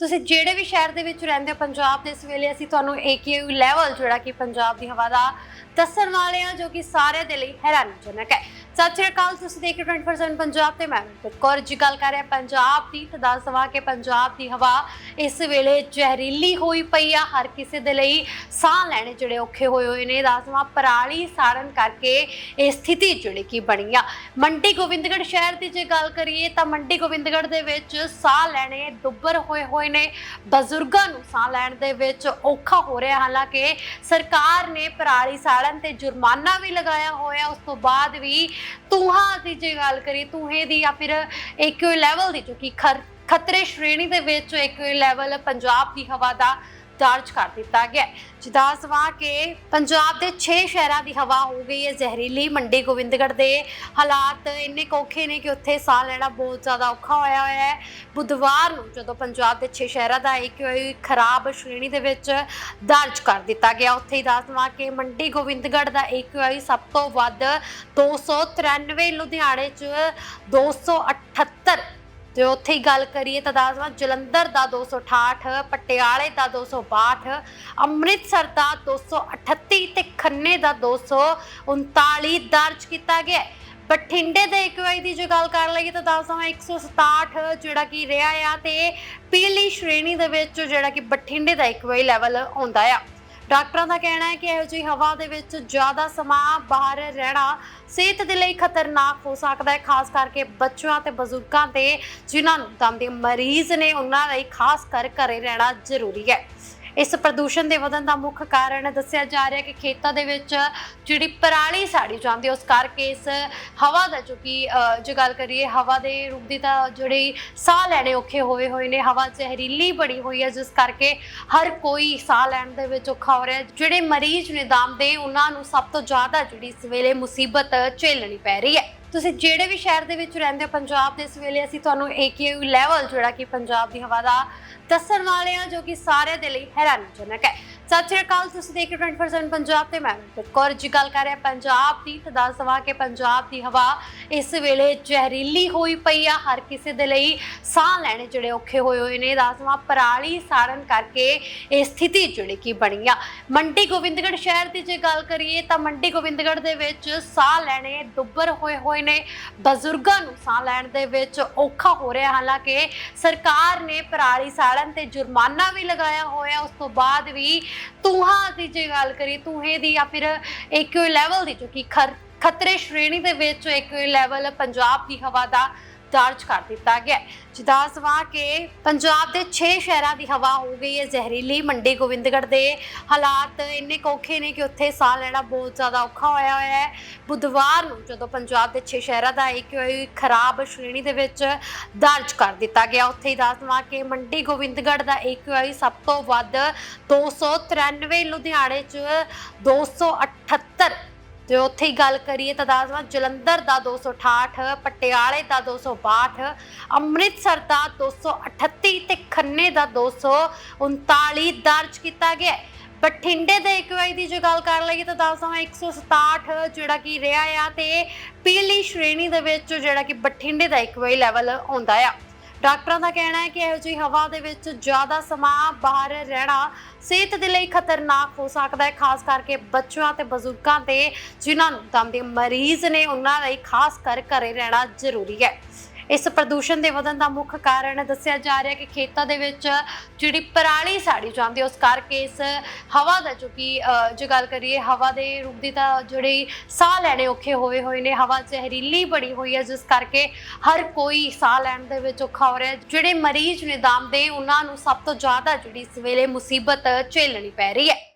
ਤੁਸੀਂ ਜਿਹੜੇ ਵੀ ਸ਼ਹਿਰ ਦੇ ਵਿੱਚ ਰਹਿੰਦੇ ਹੋ, ਪੰਜਾਬ ਦੇ ਇਸ ਵੇਲੇ ਅਸੀਂ ਤੁਹਾਨੂੰ AQU ਲੈਵਲ ਜਿਹੜਾ ਕਿ ਪੰਜਾਬ ਦੀ ਹਵਾ ਦਾ ਦੱਸਣ ਵਾਲੇ ਹਾਂ, ਜੋ ਕਿ ਸਾਰਿਆਂ ਦੇ ਲਈ ਹੈਰਾਨੀਜਨਕ ਹੈ। ਸਤਿ ਸ਼੍ਰੀ ਅਕਾਲ, ਤੁਸੀਂ ਦੇਖ ਰਹੇ ਹੋ 20% ਪੰਜਾਬ ਤੇ ਮੈਂ ਮਨਪ੍ਰੀਤ ਜੀ ਗੱਲ ਕਰ ਰਿਹਾ ਪੰਜਾਬ ਦੀ, ਤਾਂ ਦੱਸ ਦਵਾਂ ਕਿ ਪੰਜਾਬ ਦੀ ਹਵਾ ਇਸ ਵੇਲੇ ਜ਼ਹਿਰੀਲੀ ਹੋਈ ਪਈ ਆ। ਹਰ ਕਿਸੇ ਦੇ ਲਈ ਸਾਹ ਲੈਣੇ ਜਿਹੜੇ ਔਖੇ ਹੋਏ ਹੋਏ ਨੇ। ਦੱਸ ਦਵਾਂ, ਪਰਾਲੀ ਸਾੜਨ ਕਰਕੇ ਇਹ ਸਥਿਤੀ ਜਿਹੜੀ ਕੀ ਬਣੀ ਆ। ਮੰਡੀ ਗੋਬਿੰਦਗੜ੍ਹ ਸ਼ਹਿਰ ਦੀ ਜੇ ਗੱਲ ਕਰੀਏ, ਤਾਂ ਮੰਡੀ ਗੋਬਿੰਦਗੜ੍ਹ ਦੇ ਵਿੱਚ ਸਾਹ ਲੈਣੇ ਦੁੱਬਰ ਹੋਏ ਹੋਏ ਨੇ। ਬਜ਼ੁਰਗਾਂ ਨੂੰ ਸਾਹ ਲੈਣ ਦੇ ਵਿੱਚ ਔਖਾ ਹੋ ਰਿਹਾ। ਹਾਲਾਂਕਿ ਸਰਕਾਰ ਨੇ ਪਰਾਲੀ ਸਾੜਨ ਤੇ ਜੁਰਮਾਨਾ ਵੀ ਲਗਾਇਆ ਹੋਇਆ। ਉਸ ਤੋਂ ਬਾਅਦ ਵੀ ਤੂਹਾਂ ਦੀ ਜੇ ਗੱਲ ਕਰੀਏ ਤੂਹੇ ਦੀ ਜਾਂ ਫਿਰ ਇੱਕ ਲੈਵਲ ਦੀ, ਜੋ ਕਿ ਖਰ- ਖਤਰੇ ਸ਼੍ਰੇਣੀ ਦੇ ਵਿੱਚ ਇੱਕ ਲੈਵਲ ਪੰਜਾਬ ਦੀ ਹਵਾ ਦਾ ਦਰਜ ਕਰ ਦਿੱਤਾ ਗਿਆ ਹੈ। ਜਿੱਦਾਂ ਸਵਾ ਕਿ ਪੰਜਾਬ ਦੇ 6 ਸ਼ਹਿਰਾਂ ਦੀ ਹਵਾ ਹੋ ਗਈ ਹੈ ਜ਼ਹਿਰੀਲੀ ਮੰਡੀ ਗੋਬਿੰਦਗੜ੍ਹ ਦੇ ਹਾਲਾਤ ਇੰਨੇ ਕੋਖੇ ਨੇ ਕਿ ਉੱਥੇ ਸਾਹ ਲੈਣਾ ਬਹੁਤ ਜ਼ਿਆਦਾ ਔਖਾ ਹੋਇਆ ਹੋਇਆ ਹੈ ਬੁੱਧਵਾਰ ਨੂੰ ਜਦੋਂ ਪੰਜਾਬ ਦੇ 6 ਸ਼ਹਿਰਾਂ ਦਾ ਇੱਕ ਖਰਾਬ ਸ਼੍ਰੇਣੀ ਦੇ ਵਿੱਚ ਦਰਜ ਕਰ ਦਿੱਤਾ ਗਿਆ, ਉੱਥੇ ਹੀ ਦੱਸਵਾਂ ਕਿ ਮੰਡੀ ਗੋਬਿੰਦਗੜ੍ਹ ਦਾ ਇੱਕ ਸਭ ਤੋਂ ਵੱਧ 293 ਲੁਧਿਆਣੇ 'ਚ 278 ਤੇ ਉੱਥੇ ਹੀ ਗੱਲ ਕਰੀਏ ਤਾਂ ਦੱਸਵਾਂ ਜਲੰਧਰ ਦਾ 268 ਪਟਿਆਲੇ ਦਾ 262 ਅੰਮ੍ਰਿਤਸਰ ਦਾ 238 ਤੇ ਖੰਨੇ ਦਾ 239 ਦਰਜ ਕੀਤਾ ਗਿਆ ਬਠਿੰਡੇ ਦੇ ਇਕਵਾਈ ਦੀ ਜੇ ਗੱਲ ਕਰ ਲਈਏ ਤਾਂ ਦੱਸਵਾਂ 167 ਜਿਹੜਾ ਕਿ ਰਿਹਾ ਆ ਤੇ ਪੀਲੀ ਸ਼੍ਰੇਣੀ ਦੇ ਵਿੱਚ ਜਿਹੜਾ ਕਿ ਬਠਿੰਡੇ ਦਾ ਇਕਵਾਈ ਲੈਵਲ ਆਉਂਦਾ ਆ। ਡਾਕਟਰਾਂ ਦਾ ਕਹਿਣਾ ਹੈ ਕਿ ਇਹੋ ਜਿਹੀ ਹਵਾ ਦੇ ਵਿੱਚ ਜ਼ਿਆਦਾ ਸਮਾਂ ਬਾਹਰ ਰਹਿਣਾ ਸਿਹਤ ਦੇ ਲਈ ਖਤਰਨਾਕ ਹੋ ਸਕਦਾ ਹੈ, ਖਾਸ ਕਰਕੇ ਬੱਚਿਆਂ ਤੇ ਬਜ਼ੁਰਗਾਂ ਤੇ, ਜਿਨ੍ਹਾਂ ਨੂੰ ਦਮ ਦੇ ਮਰੀਜ਼ ਨੇ ਉਹਨਾਂ ਲਈ ਖਾਸ ਕਰ ਘਰੇ ਰਹਿਣਾ ਜ਼ਰੂਰੀ ਹੈ। ਇਸ ਪ੍ਰਦੂਸ਼ਣ ਦੇ ਵਧਣ ਦਾ ਮੁੱਖ ਕਾਰਨ ਦੱਸਿਆ ਜਾ ਰਿਹਾ ਕਿ ਖੇਤਾਂ ਦੇ ਵਿੱਚ ਜਿਹੜੀ ਪਰਾਲੀ ਸਾੜੀ ਜਾਂਦੀ ਉਸ ਕਰਕੇ ਇਸ ਹਵਾ ਦਾ ਜੋ ਕਿ ਜੇ ਗੱਲ ਕਰੀਏ ਹਵਾ ਦੇ ਰੂਪ ਦੀ ਤਾਂ ਜਿਹੜੀ ਸਾਹ ਲੈਣੇ ਔਖੇ ਹੋਏ ਹੋਏ ਨੇ, ਹਵਾ ਜ਼ਹਿਰੀਲੀ ਬੜੀ ਹੋਈ ਹੈ, ਜਿਸ ਕਰਕੇ ਹਰ ਕੋਈ ਸਾਹ ਲੈਣ ਦੇ ਵਿੱਚ ਔਖਾ ਹੋ ਰਿਹਾ ਜਿਹੜੇ ਮਰੀਜ਼ ਨੇ ਦਮ ਦੇ, ਉਹਨਾਂ ਨੂੰ ਸਭ ਤੋਂ ਜ਼ਿਆਦਾ ਜਿਹੜੀ ਇਸ ਵੇਲੇ ਮੁਸੀਬਤ ਝੇਲਣੀ ਪੈ ਰਹੀ ਹੈ। ਤੁਸੀਂ ਜਿਹੜੇ ਵੀ ਸ਼ਹਿਰ ਦੇ ਵਿੱਚ ਰਹਿੰਦੇ ਹੋ, ਪੰਜਾਬ ਦੇ ਇਸ ਵੇਲੇ ਅਸੀਂ ਤੁਹਾਨੂੰ AQU ਲੈਵਲ ਜਿਹੜਾ ਕਿ ਪੰਜਾਬ ਦੀ ਹਵਾ ਦਾ ਦੱਸਣ ਵਾਲੇ ਹਾਂ, ਜੋ ਕਿ ਸਾਰਿਆਂ ਦੇ ਲਈ ਹੈਰਾਨੀਜਨਕ ਹੈ। ਸਤਿ ਸ਼੍ਰੀ ਅਕਾਲ, ਤੁਸੀਂ ਦੇਖ ਰਹੇ ਹੋ 20% ਪੰਜਾਬ ਤੇ ਮੈਂ ਮਨਪ੍ਰੀਤ ਕੌਰ ਜੀ ਗੱਲ ਕਰ ਰਿਹਾ ਪੰਜਾਬ ਦੀ ਤਾਂ ਦੱਸ ਦਵਾਂ ਕਿ ਪੰਜਾਬ ਦੀ ਹਵਾ ਇਸ ਵੇਲੇ ਜ਼ਹਿਰੀਲੀ ਹੋਈ ਪਈ ਆ, ਹਰ ਕਿਸੇ ਦੇ ਲਈ ਸਾਹ ਲੈਣੇ ਜਿਹੜੇ ਔਖੇ ਹੋਏ ਹੋਏ ਨੇ। ਦੱਸ ਦਵਾਂ, ਪਰਾਲੀ ਸਾੜਨ ਕਰਕੇ ਇਹ ਸਥਿਤੀ ਜਿਹੜੀ ਕੀ ਬਣੀ ਆ। ਮੰਡੀ ਗੋਬਿੰਦਗੜ੍ਹ ਸ਼ਹਿਰ ਦੀ ਜੇ ਗੱਲ ਕਰੀਏ ਤਾਂ ਮੰਡੀ ਗੋਬਿੰਦਗੜ੍ਹ ਦੇ ਵਿੱਚ ਸਾਹ ਲੈਣੇ ਦੁੱਬਰ ਹੋਏ ਹੋਏ ਨੇ। ਬਜ਼ੁਰਗਾਂ ਨੂੰ ਸਾਹ ਲੈਣ ਦੇ ਵਿੱਚ ਔਖਾ ਹੋ ਰਿਹਾ, ਹਾਲਾਂਕਿ ਸਰਕਾਰ ਨੇ ਪਰਾਲੀ ਸਾੜਨ ਤੇ ਜੁਰਮਾਨਾ ਵੀ ਲਗਾਇਆ ਹੋਇਆ। ਉਸ ਤੋਂ ਬਾਅਦ ਵੀ ਤੂਹਾਂ ਦੀ ਜੇ ਗੱਲ ਕਰੀਏ ਤੂਹੇ ਦੀ ਜਾਂ ਫਿਰ ਇੱਕ ਲੈਵਲ ਦੀ, ਜੋ ਕਿ ਖਰ- ਖਤਰੇ ਸ਼੍ਰੇਣੀ ਦੇ ਵਿੱਚ ਇੱਕ ਲੈਵਲ ਪੰਜਾਬ ਦੀ ਹਵਾ ਦਾ ਦਰਜ ਕਰ ਦਿੱਤਾ ਗਿਆ ਹੈ। ਜਿੱਦਾਂ ਸਵਾ ਕਿ ਪੰਜਾਬ ਦੇ 6 ਸ਼ਹਿਰਾਂ ਦੀ ਹਵਾ ਹੋ ਗਈ ਹੈ ਜ਼ਹਿਰੀਲੀ ਮੰਡੀ ਗੋਬਿੰਦਗੜ੍ਹ ਦੇ ਹਾਲਾਤ ਇੰਨੇ ਕੋਖੇ ਨੇ ਕਿ ਉੱਥੇ ਸਾਹ ਲੈਣਾ ਬਹੁਤ ਜ਼ਿਆਦਾ ਔਖਾ ਹੋਇਆ ਹੋਇਆ ਹੈ ਬੁੱਧਵਾਰ ਨੂੰ ਜਦੋਂ ਪੰਜਾਬ ਦੇ 6 ਸ਼ਹਿਰਾਂ ਦਾ ਇੱਕ ਖਰਾਬ ਸ਼੍ਰੇਣੀ ਦੇ ਵਿੱਚ ਦਰਜ ਕਰ ਦਿੱਤਾ ਗਿਆ, ਉੱਥੇ ਹੀ ਦੱਸਵਾਂ ਕਿ ਮੰਡੀ ਗੋਬਿੰਦਗੜ੍ਹ ਦਾ ਇੱਕ ਸਭ ਤੋਂ ਵੱਧ 293 ਲੁਧਿਆਣੇ 'ਚ 278 ਤੇ ਉੱਥੇ ਹੀ ਗੱਲ ਕਰੀਏ ਤਾਂ ਦੱਸਵਾਂ ਜਲੰਧਰ ਦਾ 268 ਪਟਿਆਲੇ ਦਾ 262 ਅੰਮ੍ਰਿਤਸਰ ਦਾ 238 ਤੇ ਖੰਨੇ ਦਾ 239 ਦਰਜ ਕੀਤਾ ਗਿਆ ਬਠਿੰਡੇ ਦੇ ਇਕਵਾਈ ਦੀ ਜੇ ਗੱਲ ਕਰ ਲਈਏ ਤਾਂ ਦੱਸਵਾਂ 167 ਜਿਹੜਾ ਕਿ ਰਿਹਾ ਆ, ਤੇ ਪੀਲੀ ਸ਼੍ਰੇਣੀ ਦੇ ਵਿੱਚ ਜਿਹੜਾ ਕਿ ਬਠਿੰਡੇ ਦਾ ਇਕਵਾਈ ਲੈਵਲ ਆਉਂਦਾ ਆ। ਡਾਕਟਰਾਂ ਦਾ ਕਹਿਣਾ ਹੈ ਕਿ ਇਹੋ ਜਿਹੀ ਹਵਾ ਦੇ ਵਿੱਚ ਜ਼ਿਆਦਾ ਸਮਾਂ ਬਾਹਰ ਰਹਿਣਾ ਸਿਹਤ ਦੇ ਲਈ ਖਤਰਨਾਕ ਹੋ ਸਕਦਾ ਹੈ, ਖਾਸ ਕਰਕੇ ਬੱਚਿਆਂ ਤੇ ਬਜ਼ੁਰਗਾਂ ਤੇ, ਜਿਨ੍ਹਾਂ ਨੂੰ ਦਮ ਦੇ ਮਰੀਜ਼ ਨੇ ਉਹਨਾਂ ਲਈ ਖਾਸ ਕਰ ਘਰੇ ਰਹਿਣਾ ਜ਼ਰੂਰੀ ਹੈ। ਇਸ ਪ੍ਰਦੂਸ਼ਣ ਦੇ ਵਧਣ ਦਾ ਮੁੱਖ ਕਾਰਨ ਦੱਸਿਆ ਜਾ ਰਿਹਾ ਕਿ ਖੇਤਾਂ ਦੇ ਵਿੱਚ ਜਿਹੜੀ ਪਰਾਲੀ ਸਾੜੀ ਜਾਂਦੀ ਹੈ, ਉਸ ਕਰਕੇ ਇਸ ਹਵਾ ਦਾ ਜੋ ਕਿ ਜੇ ਗੱਲ ਕਰੀਏ ਹਵਾ ਦੇ ਰੂਪ ਦੀ ਤਾਂ ਜਿਹੜੀ ਸਾਹ ਲੈਣੇ ਔਖੇ ਹੋਏ ਹੋਏ ਨੇ, ਹਵਾ ਜ਼ਹਿਰੀਲੀ ਬਣੀ ਹੋਈ ਹੈ, ਜਿਸ ਕਰਕੇ ਹਰ ਕੋਈ ਸਾਹ ਲੈਣ ਦੇ ਵਿੱਚ ਔਖਾ ਹੋ ਰਿਹਾ ਜਿਹੜੇ ਮਰੀਜ਼ ਨੇ ਦਮ ਦੇ, ਉਹਨਾਂ ਨੂੰ ਸਭ ਤੋਂ ਜ਼ਿਆਦਾ ਜਿਹੜੀ ਇਸ ਵੇਲੇ ਮੁਸੀਬਤ ਝੇਲਣੀ ਪੈ ਰਹੀ ਹੈ।